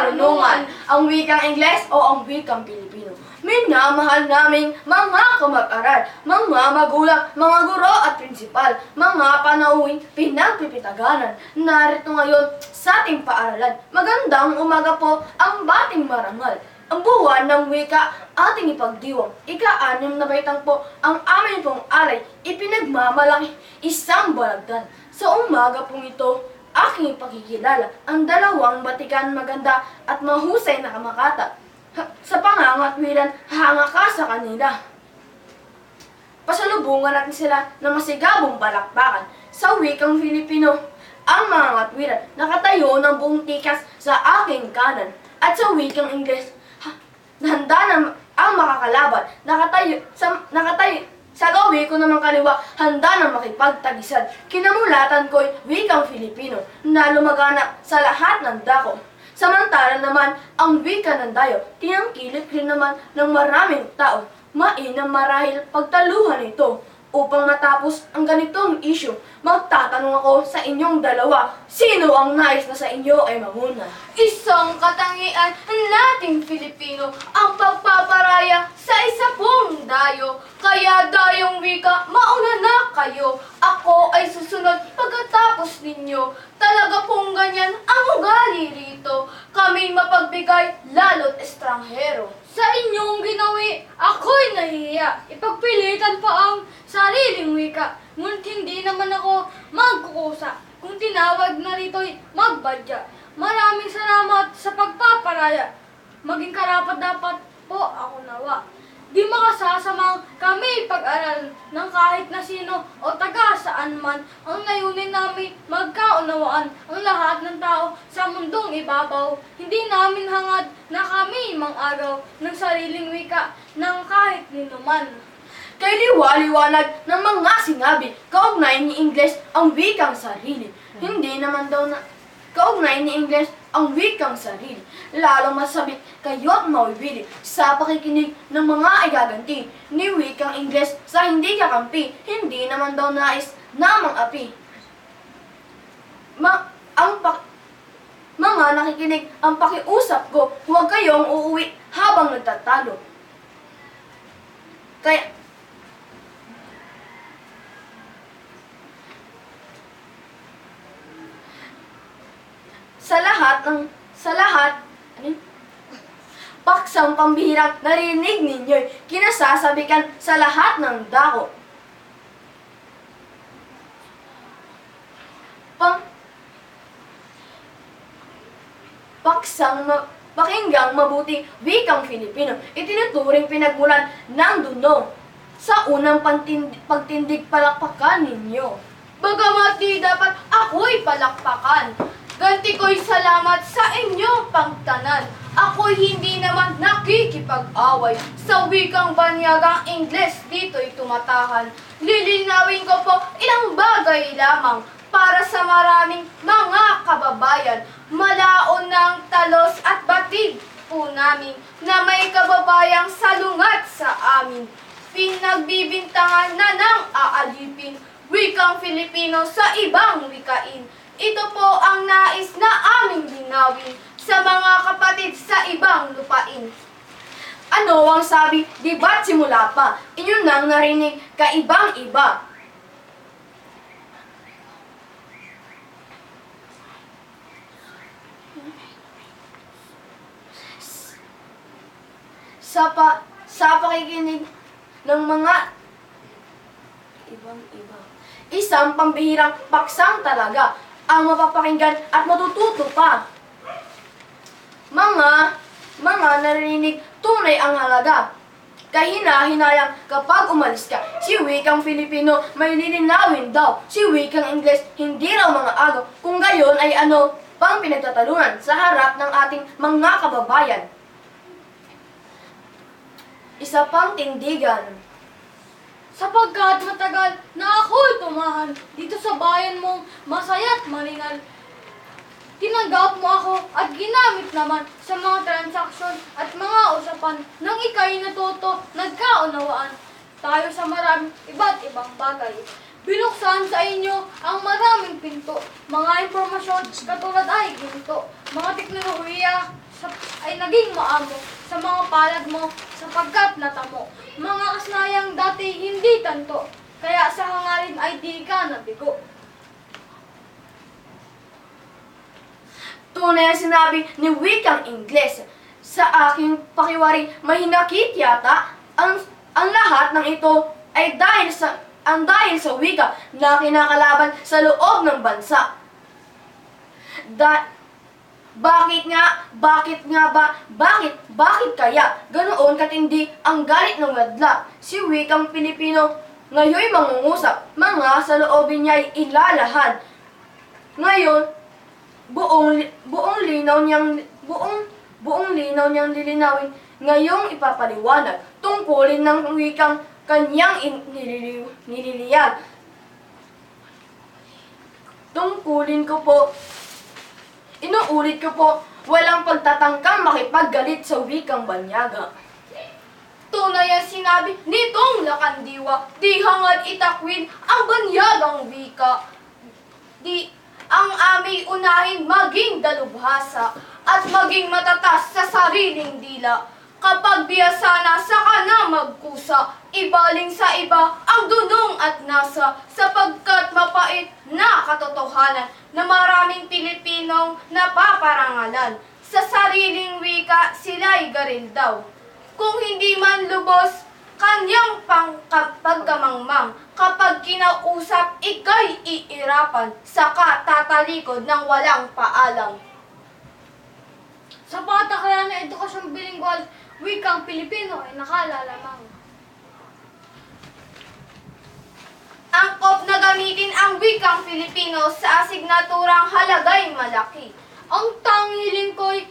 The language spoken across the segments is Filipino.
karunungan, ang wikang Ingles o ang wikang Pilipino. Minamahal naming mga kamag-aral, mga magulang, mga guro at prinsipal, mga panauhing pinagpipitaganan. Narito ngayon sa ating paaralan. Magandang umaga po ang bating marangal. Ang buwan ng wika ating ipagdiwang. Ika-anim na baitang po ang amin pong alay, ipinagmamalaki isang balagdan. Sa umaga pong ito, aking ipakikilala ang dalawang batikan maganda at mahusay na kamakata. Ha- Sa pangangatwiran, hanga ka sa kanila. Pasalubungan natin sila ng masigabong balakbakan sa wikang Filipino. Ang mga ngatwiran nakatayo ng buong tikas sa aking kanan at sa wikang Ingles, ha, handa na ang makakalaban. Nakatayo sa nakatayo sa gawi ko naman kaliwa, handa na makipagtagisan. Kinamulatan ko'y wikang Filipino na lumagana sa lahat ng dako. Samantala naman, ang wika ng dayo, tinangkilik rin naman ng maraming tao. Mainam marahil pagtaluhan ito. Upang matapos ang ganitong issue, magtatanong ako sa inyong dalawa, sino ang nais na sa inyo ay mamuna? Isang katangian nating Filipino ang pagpaparaya sa isa pong dayo. Kaya dayong wika, mauna na kayo. Ako ay susunod pagkatapos ninyo. Talaga pong ganyan ang ugali rito. Kami mapagbigay lalo't estranghero. Sa inyong ginawi, ako'y nahihiya. Ipagpilitan pa ang sariling wika. Ngunit hindi naman ako magkukusa. Kung tinawag na rito'y magbadya. Maraming salamat sa pagpaparaya. Maging karapat dapat po ako nawa. Di makasasamang kami pag-aral ng kahit na sino o taga saan man ang layunin namin magkaunawaan ang lahat ng tao sa mundong ibabaw. Hindi namin hangad na kami mang-araw ng sariling wika ng kahit ninuman. Kay liwaliwanag ng mga sinabi, kaugnay ni Ingles ang wikang sarili. Hindi naman daw na kaugnay ni Ingles ang wikang sarili. Lalong masabit kayo't mawibili sa pakikinig ng mga igaganti ni wikang Ingles sa hindi kakampi. Hindi naman daw nais namang api. Ma ang pak mga nakikinig ang pakiusap ko, huwag kayong uuwi habang nagtatalo. Kaya, sa lahat ng sa lahat ano paksang pambihirang narinig ninyo kinasasabikan sa lahat ng dako. Pang paksang ma, pakinggang mabuti wikang Filipino itinuturing pinagmulan ng dunong sa unang pantindi, pagtindig palakpakan ninyo. Bagamat di dapat ako'y palakpakan. Ganti ko'y salamat sa inyo pangtanan. Ako'y hindi naman nakikipag-away. Sa wikang banyagang Ingles, dito'y tumatahan. Lilinawin ko po ilang bagay lamang para sa maraming mga kababayan. Malaon ng talos at batid po namin na may kababayang salungat sa amin. Pinagbibintangan na ng aalipin wikang Filipino sa ibang wikain. Ito po ang nais na aming linawin sa mga kapatid sa ibang lupain. Ano ang sabi, di ba't simula pa? Inyo nang narinig kaibang iba. Sa pa, sa pakikinig ng mga ibang iba. Isang pambihirang paksang talaga ang mapapakinggan at matututo pa. Mga, mga narinig tunay ang halaga. Kahina-hinayang kapag umalis ka, si wikang Filipino may lilinawin daw. Si wikang Ingles hindi raw mga agaw. Kung gayon ay ano pang pinagtatalunan sa harap ng ating mga kababayan. Isa pang tindigan. Sapagkat matagal na ako'y tumahan dito sa bayan mong masaya't maringal. Tinanggap mo ako at ginamit naman sa mga transaksyon at mga usapan nang ikay natuto, nagkaunawaan tayo sa maraming iba't ibang bagay. Binuksan sa inyo ang maraming pinto, mga impormasyon katulad ay ginto, mga teknolohiya, sa, ay naging maamo sa mga palad mo sapagkat natamo. Mga kasnayang dati hindi tanto, kaya sa hangarin ay di ka nabigo. Tunay ang sinabi ni Wikang Ingles. Sa aking pakiwari, mahinakit yata ang, ang lahat ng ito ay dahil sa ang dahil sa wika na kinakalaban sa loob ng bansa. Da, bakit nga, bakit nga ba, bakit, bakit kaya ganoon katindi ang galit ng wadla? Si wikang Pilipino ngayon mangungusap, mga sa loobin niya ay ilalahan. Ngayon, buong buong linaw niyang buong buong linaw niyang lilinawin ngayong ipapaliwanag tungkulin ng wikang kanyang in, nilili, nililiyag. Tungkulin ko po, inuulit ko po, walang pagtatangkang makipaggalit sa wikang banyaga. Tunay ang sinabi nitong lakandiwa, di hangad itakwin ang banyagang wika. Di ang aming unahin maging dalubhasa at maging matatas sa sariling dila. Kapag biyasa na sa kana magkusa, ibaling sa iba ang dunong at nasa sapagkat mapait na katotohanan na maraming Pilipinong napaparangalan. Sa sariling wika sila'y garil daw. Kung hindi man lubos, kanyang pang pagkamangmang. Kapag kinausap, ikay iirapan, saka tatalikod ng walang paalam. Sa patakaran ng edukasyong bilingual, wikang Pilipino ay nakalalamang. Angkop na gamitin ang wikang Pilipino sa asignaturang halagay malaki. Ang tanghiling ko'y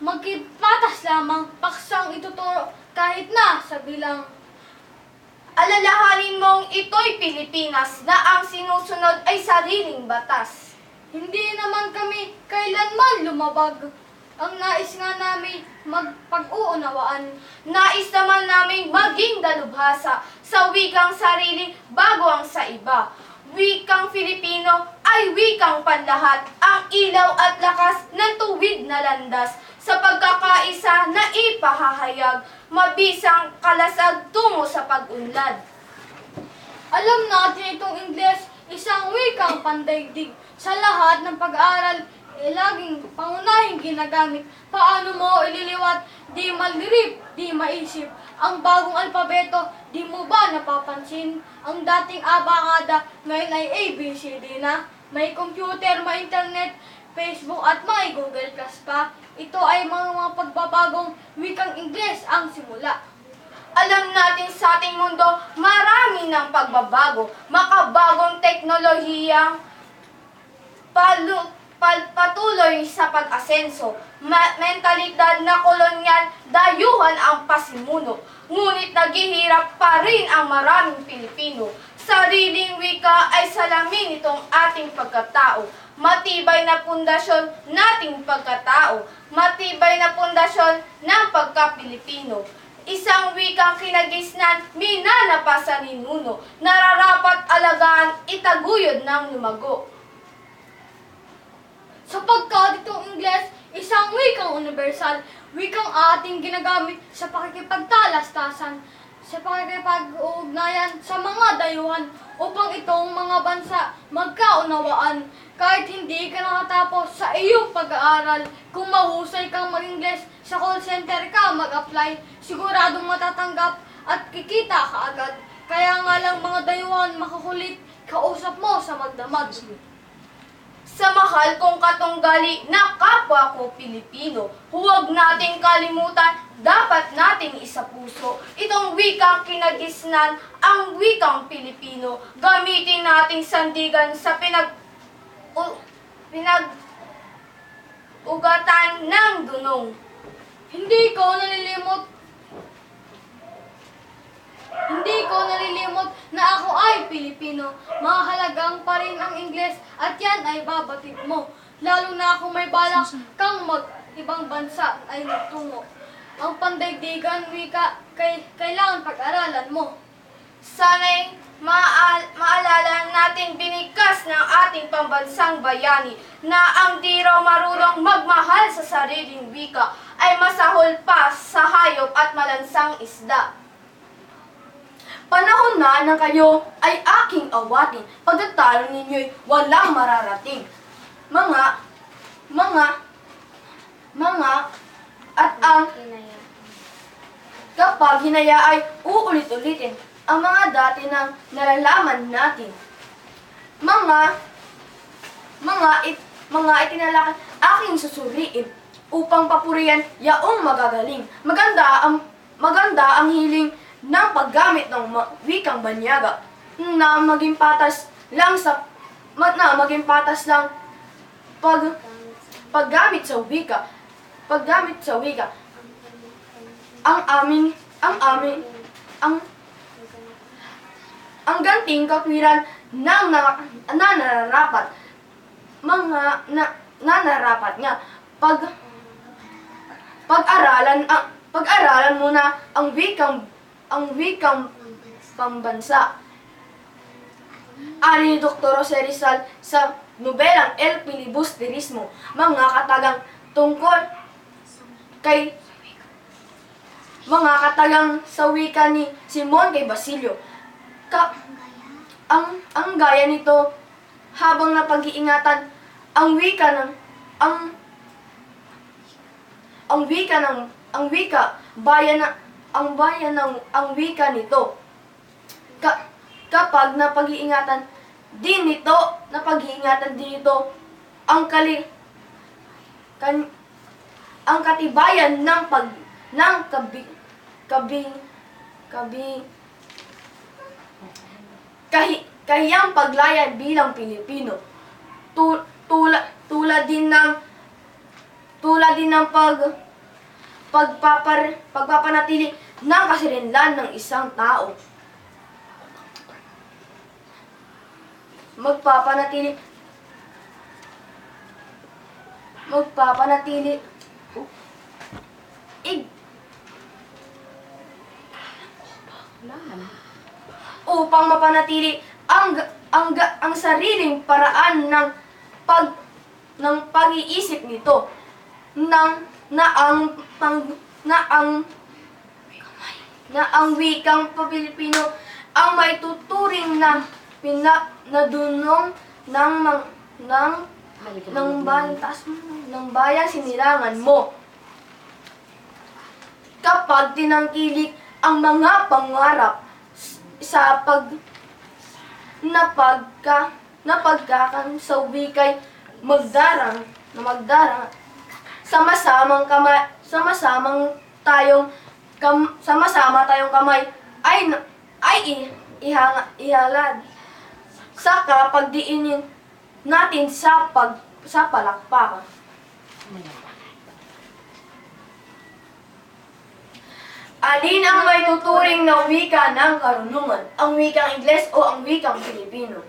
magkipatas lamang paksang ituturo kahit na sa bilang. Alalahanin mong ito'y Pilipinas na ang sinusunod ay sariling batas. Hindi naman kami kailanman lumabag. Ang nais nga namin magpag-uunawaan. Nais naman namin maging dalubhasa sa wikang sarili bago ang sa iba. Wikang Filipino ay wikang panlahat, ang ilaw at lakas ng tuwid na landas sa pagkakaisa na ipahahayag, mabisang kalasag tungo sa pag-unlad. Alam natin itong Ingles, isang wikang pandaigdig sa lahat ng pag-aaral, eh, laging pangunahing ginagamit. Paano mo ililiwat, di malirip, di maisip. Ang bagong alpabeto, di mo ba napapansin? Ang dating abakada, ngayon ay ABCD na. May computer, may internet, Facebook at may Google Plus pa. Ito ay mga, mga pagbabagong wikang Ingles ang simula. Alam natin sa ating mundo, marami ng pagbabago, makabagong teknolohiyang palu, pal, patuloy sa pag-asenso. Mentalidad na kolonyal, dayuhan ang pasimuno. Ngunit naghihirap pa rin ang maraming Pilipino. Sariling wika ay salamin itong ating pagkatao. Matibay na pundasyon nating pagkatao. Matibay na pundasyon ng pagka-Pilipino. Isang wikang kinagisnan, minana pa sa ninuno, nararapat alagaan, itaguyod ng lumago. Sapagkat itong Ingles, isang wikang universal, wikang ating ginagamit sa pakikipagtalastasan, sa pakikipag-ugnayan sa mga dayuhan upang itong mga bansa magkaunawaan. Kahit hindi ka nakatapos sa iyong pag-aaral, kung mahusay kang mag-Ingles, sa call center ka mag-apply, siguradong matatanggap at kikita ka agad. Kaya nga lang mga dayuhan makakulit, kausap mo sa magdamag. Sa mahal kong katunggali na kapwa ko Pilipino, huwag nating kalimutan, dapat nating isapuso. Itong wikang kinagisnan, ang wikang Pilipino, gamitin nating sandigan sa pinag... U, pinag... ugatan ng dunong. Hindi ko nalilimot hindi ko nalilimot na ako ay Pilipino. Mahalagang pa rin ang Ingles at yan ay babatid mo. Lalo na kung may balak kang mag ibang bansa ay nagtungo. Ang pandaigdigan, wika, kay, kailangan pag-aralan mo. Sana'y maal, maalala natin binikas ng ating pambansang bayani na ang di raw marunong magmahal sa sariling wika ay masahol pa sa hayop at malansang isda. Panahon na nang kayo ay aking awatin. Pagkatalo ninyo'y walang mararating. Mga, mga, mga, at ang kapag hinaya ay uulit-ulitin ang mga dati nang nalalaman natin. Mga, mga, it, mga itinalakan aking susuriin upang papurihan yaong magagaling. Maganda ang, maganda ang hiling ng paggamit ng wikang banyaga na maging patas lang sa na maging patas lang pag paggamit sa wika. Paggamit sa wika. Ang aming ang aming ang ang ganting katwiran ng na, na nararapat. Mga na, na nararapat nga. Pag pag-aralan ang pag-aralan muna ang wikang ang wikang pambansa. Ani ni Dr. Jose Rizal sa nobelang El Filibusterismo, mga katagang tungkol kay mga katagang sa wika ni Simon kay Basilio. Ka, ang ang gaya nito habang napag-iingatan ang wika ng ang ang wika ng ang wika bayan na ang bayan ng ang wika nito. Ka, kapag napag-iingatan din nito napag-iingatan din ito ang kali kan, ang katibayan ng pag ng kabi kabi kabi kahi, kahiyang paglayad bilang Pilipino. Tu, tula, tulad din ng tulad din ng pag pagpapar, pagpapanatili ng kasirinlan ng isang tao. Magpapanatili. Magpapanatili. Ig. Upang mapanatili ang ang ang sariling paraan ng pag ng pag-iisip nito ng na ang pang na ang na ang wikang Pilipino ang may tuturing na pina na dunong ng mang, ng ng bantas ng bayan sinilangan mo. Kapag tinangkilik ang mga pangarap sa pag na pagka na pagkakan sa wikay magdarang na magdarang sama-samang kamay sama-samang tayong kam, sama-sama tayong kamay ay ay i- ihanga, ihalad saka pagdiinin natin sa pag sa palakpakan Alin ang may tuturing na wika ng karunungan? Ang wikang Ingles o ang wikang Filipino?